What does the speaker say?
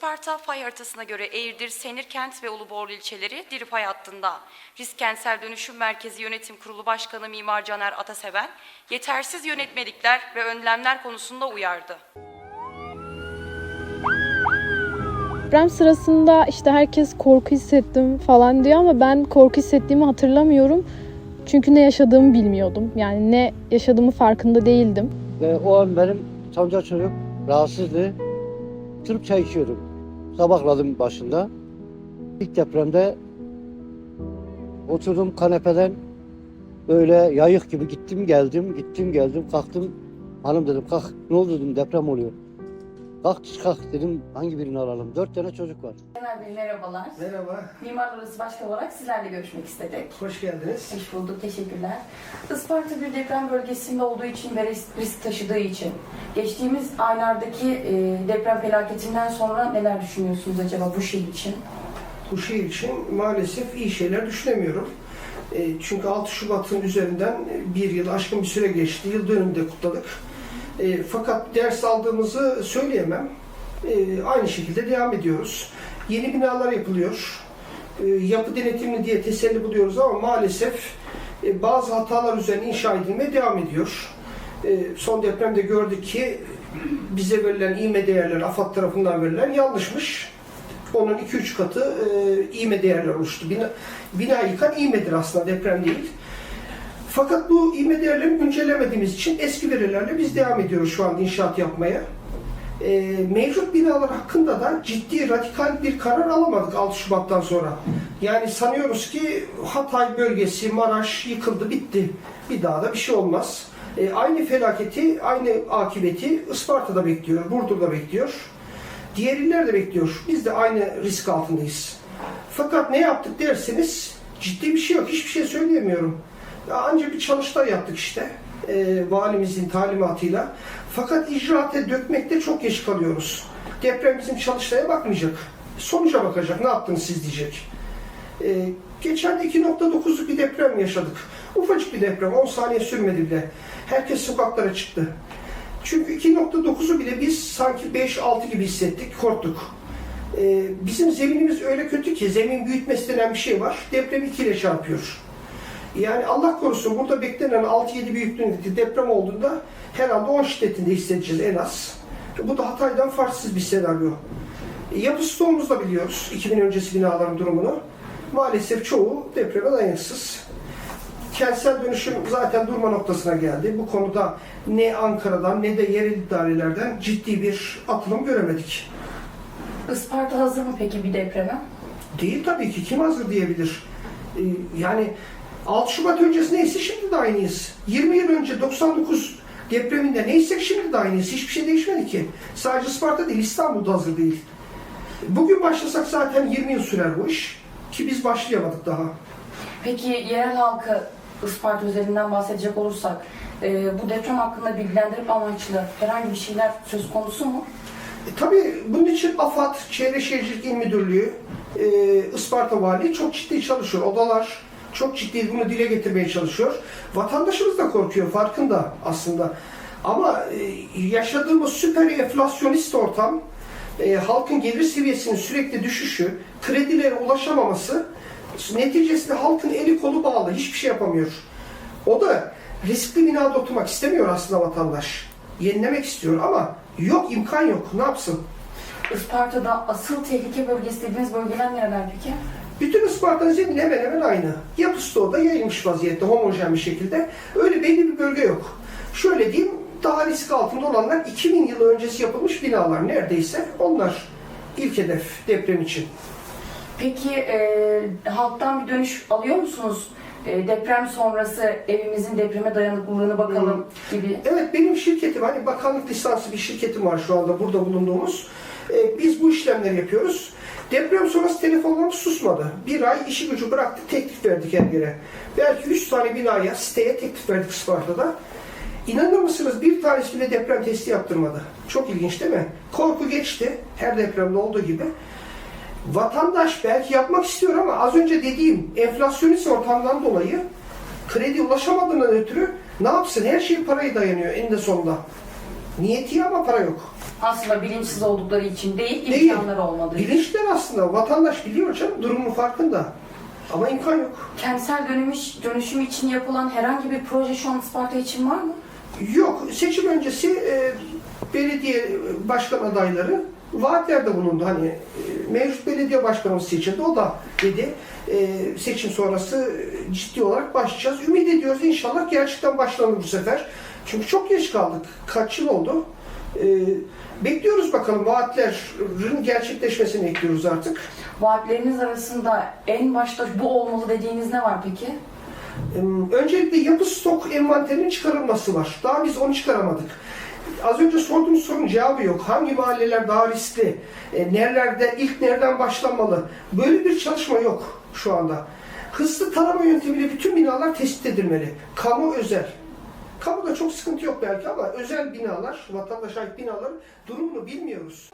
Isparta fay haritasına göre Eğirdir, Senirkent ve Uluborlu ilçeleri diri fay hattında. Risk Kentsel Dönüşüm Merkezi Yönetim Kurulu Başkanı Mimar Caner Ataseven, yetersiz yönetmelikler ve önlemler konusunda uyardı. Deprem sırasında işte herkes korku hissettim falan diyor ama ben korku hissettiğimi hatırlamıyorum. Çünkü ne yaşadığımı bilmiyordum. Yani ne yaşadığımı farkında değildim. Ve o an benim sancar çocuk rahatsızdı. Oturup çay içiyordum. Sabahladım başında. İlk depremde oturdum kanepeden böyle yayık gibi gittim geldim, gittim geldim, kalktım. Hanım dedim kalk, ne oldu dedim deprem oluyor. Kalk kalk dedim hangi birini alalım. Dört tane çocuk var. Ömer Bey merhabalar. Merhaba, Mimar Odası Başkanı olarak sizlerle görüşmek istedik. hoş geldiniz. Hoş bulduk, teşekkürler. Isparta bir deprem bölgesinde olduğu için ve risk, risk taşıdığı için geçtiğimiz aylardaki e, deprem felaketinden sonra neler düşünüyorsunuz acaba bu şehir için? Bu şehir için maalesef iyi şeyler düşünemiyorum. E, çünkü 6 Şubat'ın üzerinden bir yıl aşkın bir süre geçti. Yıl dönümünde kutladık. E, fakat ders aldığımızı söyleyemem. E, aynı şekilde devam ediyoruz. Yeni binalar yapılıyor. E, yapı denetimli diye teselli buluyoruz ama maalesef e, bazı hatalar üzerine inşa edilmeye devam ediyor. E, son depremde gördük ki bize verilen iğme değerler AFAD tarafından verilen yanlışmış. Onun 2-3 katı e, iğme değerler oluştu. Bina, bina yıkan iğmedir aslında deprem değil. Fakat bu iğme değerlerini güncellemediğimiz için eski verilerle biz devam ediyoruz şu an inşaat yapmaya. E, mevcut binalar hakkında da ciddi radikal bir karar alamadık 6 Şubat'tan sonra. Yani sanıyoruz ki Hatay bölgesi, Maraş yıkıldı, bitti. Bir daha da bir şey olmaz. E, aynı felaketi, aynı akıbeti Isparta'da bekliyor, Burdur'da bekliyor. Diğer iller de bekliyor. Biz de aynı risk altındayız. Fakat ne yaptık derseniz ciddi bir şey yok. Hiçbir şey söyleyemiyorum. Ya Ancak bir çalıştay yaptık işte. E, valimizin talimatıyla. Fakat icraate dökmekte çok geç kalıyoruz. Deprem bizim çalıştaya bakmayacak. Sonuca bakacak. Ne yaptınız siz diyecek. E, geçen de 2.9'luk bir deprem yaşadık. Ufacık bir deprem. 10 saniye sürmedi bile. Herkes sokaklara çıktı. Çünkü 2.9'u bile biz sanki 5-6 gibi hissettik, korktuk. Ee, bizim zeminimiz öyle kötü ki zemin büyütmesi denen bir şey var. Deprem 2 ile çarpıyor. Yani Allah korusun burada beklenen 6-7 büyüklüğündeki deprem olduğunda herhalde 10 şiddetinde hissedeceğiz en az. Bu da Hatay'dan farksız bir senaryo. Yapı stoğumuzu da biliyoruz 2000 öncesi binaların durumunu. Maalesef çoğu depreme dayanıksız. Kentsel dönüşüm zaten durma noktasına geldi. Bu konuda ne Ankara'dan ne de yerel idarelerden ciddi bir atılım göremedik. Isparta hazır mı peki bir depreme? Değil tabii ki. Kim hazır diyebilir? Ee, yani 6 Şubat öncesi neyse şimdi de aynıyız. 20 yıl önce 99 depreminde neysek şimdi de aynıyız. Hiçbir şey değişmedi ki. Sadece Isparta değil, İstanbul'da hazır değil. Bugün başlasak zaten 20 yıl sürer bu iş. Ki biz başlayamadık daha. Peki yerel halkı Isparta üzerinden bahsedecek olursak e, bu deprem hakkında bilgilendirme amaçlı herhangi bir şeyler söz konusu mu? E, tabii bunun için AFAD, Çevre Şehircilik İl Müdürlüğü, e, Isparta Valiliği çok ciddi çalışıyor. Odalar çok ciddi bunu dile getirmeye çalışıyor. Vatandaşımız da korkuyor, farkında aslında. Ama e, yaşadığımız süper enflasyonist ortam, e, halkın gelir seviyesinin sürekli düşüşü, kredilere ulaşamaması, neticesinde halkın eli kolu bağlı, hiçbir şey yapamıyor. O da riskli binada oturmak istemiyor aslında vatandaş. Yenilemek istiyor ama yok imkan yok. Ne yapsın? Isparta'da asıl tehlike bölgesi dediğiniz bölgeler nereler peki? Bütün Isparta'nın zemini hemen hemen aynı. Yapısı da orada yayılmış vaziyette homojen bir şekilde. Öyle belli bir bölge yok. Şöyle diyeyim, daha risk altında olanlar 2000 yıl öncesi yapılmış binalar neredeyse. Onlar ilk hedef deprem için. Peki e, halktan bir dönüş alıyor musunuz? E, deprem sonrası evimizin depreme dayanıklılığını bakalım gibi. Evet benim şirketim hani bakanlık lisanslı bir şirketim var şu anda burada bulunduğumuz. Ee, biz bu işlemleri yapıyoruz. Deprem sonrası telefonlarımız susmadı. Bir ay işi gücü bıraktık teklif verdik her yere. Belki 3 tane binaya siteye teklif verdik Isparta'da. İnanır mısınız bir tanesi bile deprem testi yaptırmadı. Çok ilginç değil mi? Korku geçti her depremde olduğu gibi. Vatandaş belki yapmak istiyor ama az önce dediğim enflasyonist ortamdan dolayı kredi ulaşamadığından ötürü ne yapsın? Her şey paraya dayanıyor eninde sonunda. Niyeti ama para yok. Aslında bilinçsiz oldukları için değil, Değil. imkanları olmadığı için. Bilinçler aslında vatandaş biliyor canım durumun farkında. Ama imkan yok. Kentsel dönüş, dönüşüm için yapılan herhangi bir proje şu an Isparta için var mı? Yok. Seçim öncesi e, belediye başkan adayları vaatlerde bulundu. Hani e, mevcut belediye başkanımız seçildi. O da dedi e, seçim sonrası ciddi olarak başlayacağız. Ümit ediyoruz inşallah gerçekten başlanır bu sefer. Çünkü çok geç kaldık. Kaç yıl oldu? E, bekliyoruz bakalım vaatlerin gerçekleşmesini bekliyoruz artık. Vaatleriniz arasında en başta bu olmalı dediğiniz ne var peki? Öncelikle yapı stok envanterinin çıkarılması var. Daha biz onu çıkaramadık. Az önce sorduğumuz sorunun cevabı yok. Hangi mahalleler daha riskli? E, nerelerde, ilk nereden başlanmalı? Böyle bir çalışma yok şu anda. Hızlı tarama yöntemiyle bütün binalar tespit edilmeli. Kamu özel. Kamuda çok sıkıntı yok belki ama özel binalar, vatandaşa ait binaların durumunu bilmiyoruz.